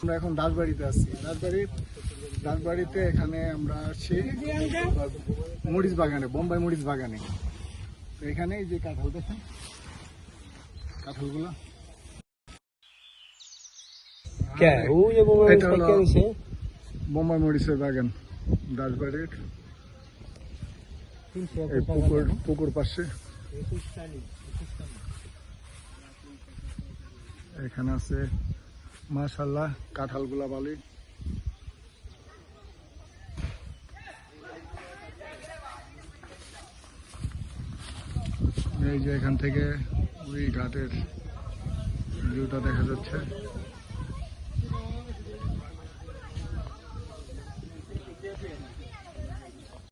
আমরা এখন দাসবাড়িতে আছি। দাসবাড়ির দাসবাড়িতে এখানে আমরা আসছি মরিচ বাগানে, বোম্বাই মরিচ বাগানে। এখানে যে কাঁঠাল, দেখেন? কাঁঠালগুলো। কে? ওই যে বোম্বাই মরিচের বাগান দাসবাড়ির। পুকুর পুকুর পাশে। এখানে আছে মাশাল্লাহ কাঁঠালগুলা বালি। এই যে এখান থেকে ওই ঘাটের ভিউটা দেখা যাচ্ছে।